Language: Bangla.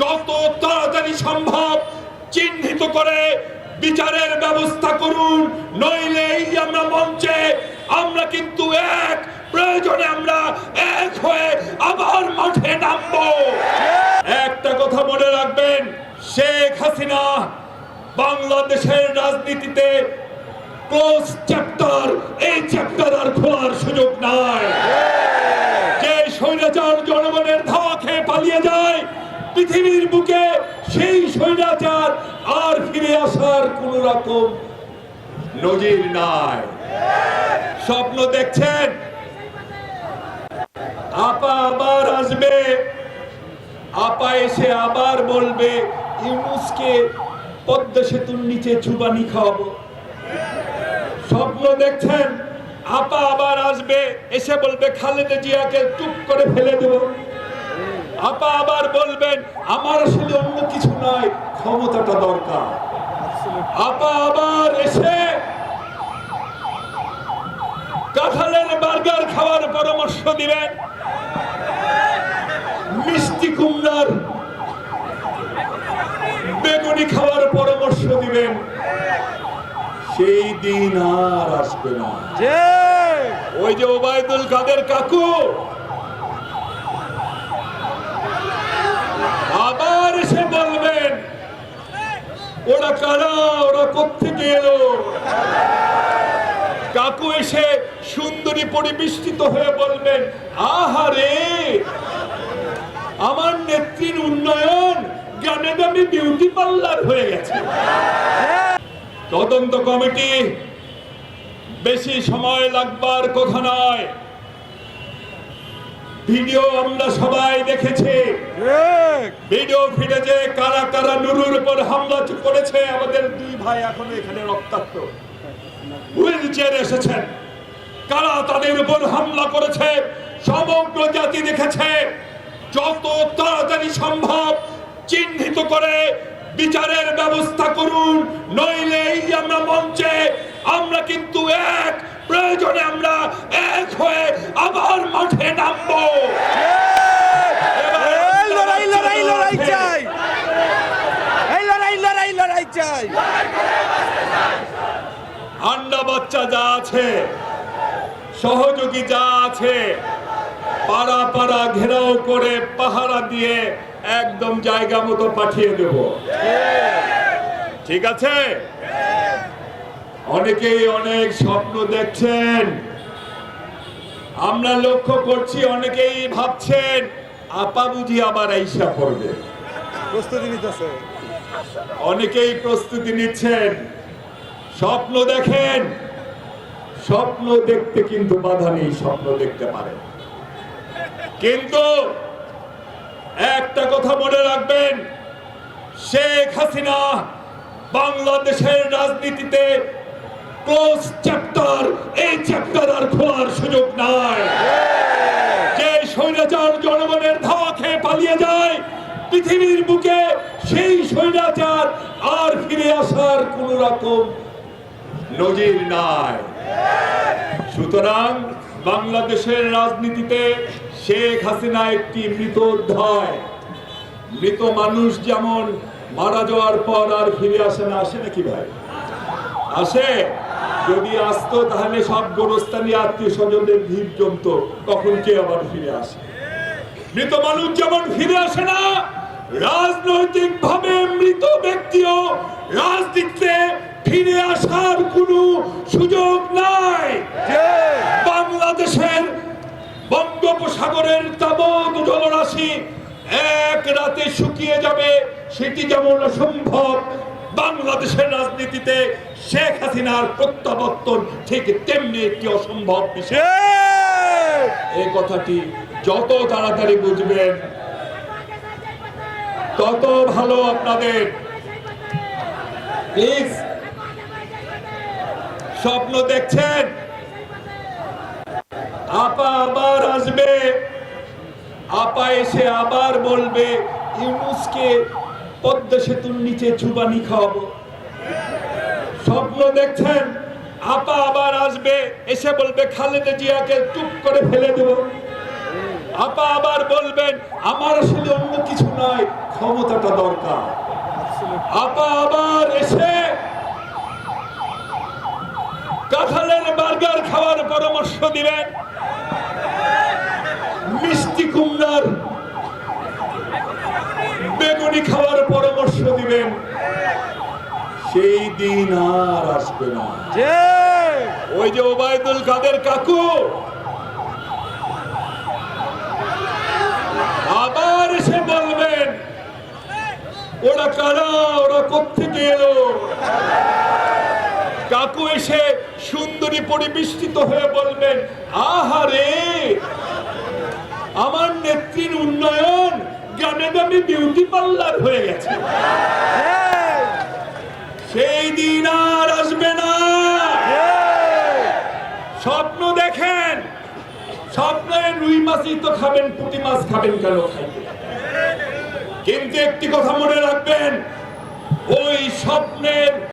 যত তাড়াতাড়ি সম্ভব চিহ্নিত করে বিচারের ব্যবস্থা করুন নইলে এই আমরা মঞ্চে, আমরা কিন্তু এক, প্রয়োজনে আমরা এক হয়ে আবার মাঠে নামবো। একটা কথা মনে রাখবেন, শেখ হাসিনা বাংলাদেশের রাজনীতিতে ক্লোজ চ্যাপ্টার এই চ্যাপ্টার আর খোলার সুযোগ নাই যে স্বৈরাচার জনগণের ধাওয়া খেয়ে পালিয়ে যায় পৃথিবীর বুকে সেই স্বৈরাচার আর ফিরে আসার কোন রকম নজির নাই। স্বপ্ন দেখছেন? আপা আবার আসবে। আপা এসে আবার বলবে, ইউনুসকে পদ্মা সেতুর নিচে চুবানি খাওয়াবো। স্বপ্ন দেখছেন? আপা আবার আসবে, এসে বলবে, খালেদা জিয়াকে চুপ করে ফেলে দেব। আপা আবার বলবেন, আমার আসলে অন্য কিছু নয় ক্ষমতাটা দরকার। আপা আবার এসে কাঁঠালের বার্গার খাওয়ার পরামর্শ দিবেন। মিষ্টি কুমড়ার বেগুনি খাওয়ার পরামর্শ দিবেন। সেই দিন আর আসবে না। ওই যে ওবায়দুল কাদের কাকু আবার এসে বলবেন ওরা কারা? ওরা কোথেকে এলো? কাকু এসে সুন্দরী পরিবেষ্টিত হয়ে বলবেন আহারে আমার নেত্রীর উন্নয়ন গ্রামে বিউটি পার্লার হয়ে গেছে। তদন্ত কমিটি, বেশি সময় লাগবার কথা নয়। ভিডিও আমরা সবাই দেখেছি। ভিডিও ফুটেজে কারা কারা নুরুর উপর হামলা করেছে আমাদের দুই ভাই এখন এখানে রক্তাক্ত। হুইল চেয়ার এসেছেন। কারা তাদের উপর হামলা করেছে সমগ্র জাতি দেখেছে। যত তাড়াতাড়ি সম্ভব চিহ্নিত করে বিচারের ব্যবস্থা করুন নইলে এই আমরা মঞ্চে আমরা কিন্তু এক প্রয়োজনে আমরা এক হয়ে আবার মাঠে নামবো। লড়াই লড়াই লড়াই চাই। এই লড়াই লড়াই লড়াই চাই। আন্ডা বাচ্চা যা আছে সহযোগী যা আছে পাড়া পাড়া ঘেরাও করে পাহারা দিয়ে একদম জায়গা মতো পাঠিয়ে দেব। ঠিক আছে? অনেকেই অনেক স্বপ্ন দেখছেন। আমরা লক্ষ্য করছি অনেকেই ভাবছেন আপা বুঝি আবার আইসা করবে প্রস্তুতি নিতেছে। অনেকেই প্রস্তুতি নিচ্ছেন। স্বপ্ন দেখেন স্বপ্ন দেখতে কিন্তু বাধা নেই স্বপ্ন দেখতে পারেন। কিন্তু একটা কথা মনে রাখবেন শেখ হাসিনা বাংলাদেশের রাজনীতিতে ক্লোজ চ্যাপ্টার, এই চ্যাপ্টার আর খোলার সুযোগ নাই। যে স্বৈরাচার জনগণের ধাওয়া খেয়ে পালিয়ে যায়, পৃথিবীর বুকে সেই স্বৈরাচার আর ফিরে আসার কোন রকম নজির নাই। সুতরাং বাংলাদেশের রাজনীতিতে শেখ হাসিনা একটি মৃত অধ্যায়। মৃত মানুষ যেমন মারা যাওয়ার পর আর ফিরে আসে না, আসে নাকি ভাই? আসে। যদি আসতো, তাহলে সব গোরস্থানী আত্মীয় স্বজনদের ভিড় জমতো। তখন কে আবার ফিরে আসে? মৃত মানুষ যেমন ফিরে আসে না রাজনৈতিক ভাবে মৃত ব্যক্তিও রাজনীতিতে ফিরে আসার কোনো সুযোগ নাই। বাংলাদেশের বঙ্গোপসাগরের তাবৎ জলরাশি এক রাতে শুকিয়ে যাবে, সেটি যেমন অসম্ভব বাংলাদেশের রাজনীতিতে শেখ হাসিনার প্রত্যাবর্তন ঠিক তেমনি একটি অসম্ভব বিষয়। এই কথাটি যত তাড়াতাড়ি বুঝবেন তত ভালো আপনাদের। প্লিজ স্বপ্ন দেখছেন? আপা আবার আসবে। আপা এসে আবার বলবে ইউনুসকে পদ্মা সেতুর নিচে চুবানি খাওয়াবো। স্বপ্ন দেখছেন, আপা আবার আসবে, এসে বলবে, খালেদা জিয়াকে চুপ করে ফেলে দেব। আপা আবার বলবেন, আমার আসলে অন্য কিছু নয় ক্ষমতাটা দরকার। আপা আবার এসে কাঁঠালের বার্গার খাওয়ার পরামর্শ দিবেন। মিষ্টি কুমড়ার বেগুনি খাওয়ার পরামর্শ দিবেন। সেই দিন আর আসবে না। ওই যে ওবায়দুল কাদের কাকু। আবার এসে বলবেন ওরা কারা? ওরা কোথেকে এলো? কাকু এসে সুন্দরী পরিবেষ্টিত হয়ে বলবেন আহারে আমার নেত্রীর উন্নয়ন গানে বিউটি পার্লার হয়ে গেছে। সেই দিন আর আসবে না। স্বপ্ন দেখেন স্বপ্নে রুই মাছই তো খাবেন, পুঁটি মাছ খাবেন কেন কিন্তু একটি কথা মনে রাখবেন, ওই স্বপ্নের